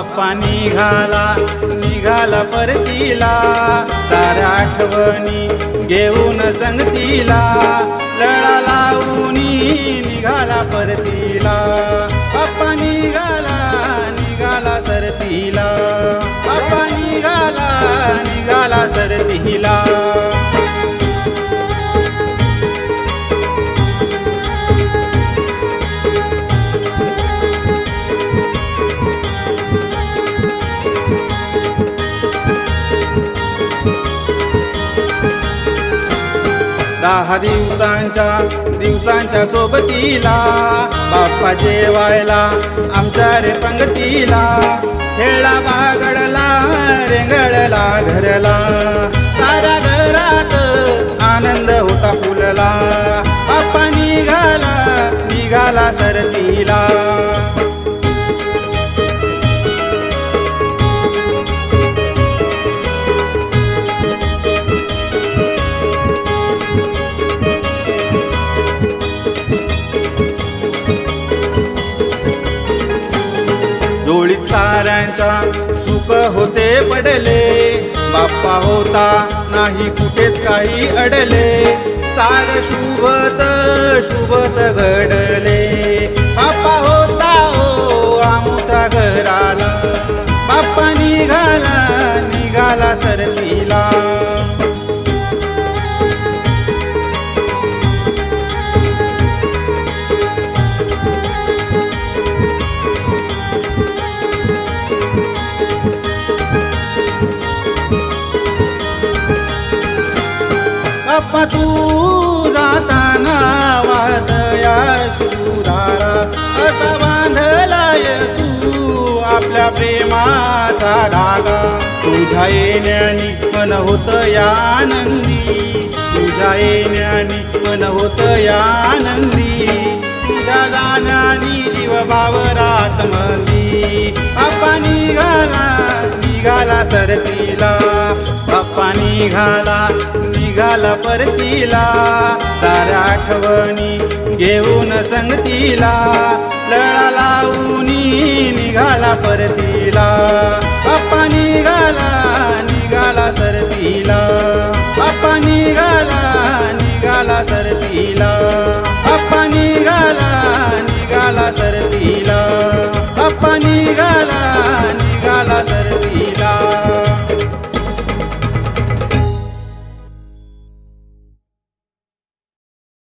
बाप्पा निघाला निघाला परतीला. साऱ्या आठवणी घेऊन संगतीला. लळा लावूनी निघाला परतीला. बाप्पा निघाला निघाला सरतीला. दहा दिवसांच्या दिवसांच्या सोबतीला बाप्पा जेवायला आमच्या रे पंगतीला. खेळा बागडला रेंगळला घरला. सारा घरात आनंद होता फुलला. बाप्पा निघाला निघाला सरतीला. होते पडले. बाप्पा होता नाही कुठेच काही अडले. सार शुभत शुभत घडले. बाप्पा होता हो आमच्या घराला. बाप्पा निघाला निघाला सरतीला बाप्पा तू जाताना वाजया सुधारा असा बांधलाय तू आपल्या प्रेमाचा धागा. तुझ्या येण्याने पण होत या आनंदी तुझ्या येण्याने पण होत या आनंदी तुझ्या गाण्यानी जीव बावरात मंदी. बाप्पा निघाला निघाला सरतीला बाप्पा निघाला निघाला परतीला साऱ्या आठवणी घेऊन संगतीला. लळा लावूनी निघाला परतीला. बाप्पा निघाला निघाला सरतीला. बाप्पा निघाला निघाला सरतीला. बाप्पा निघाला निघाला सरतीला. बाप्पा निघाला निघाला सरतीला.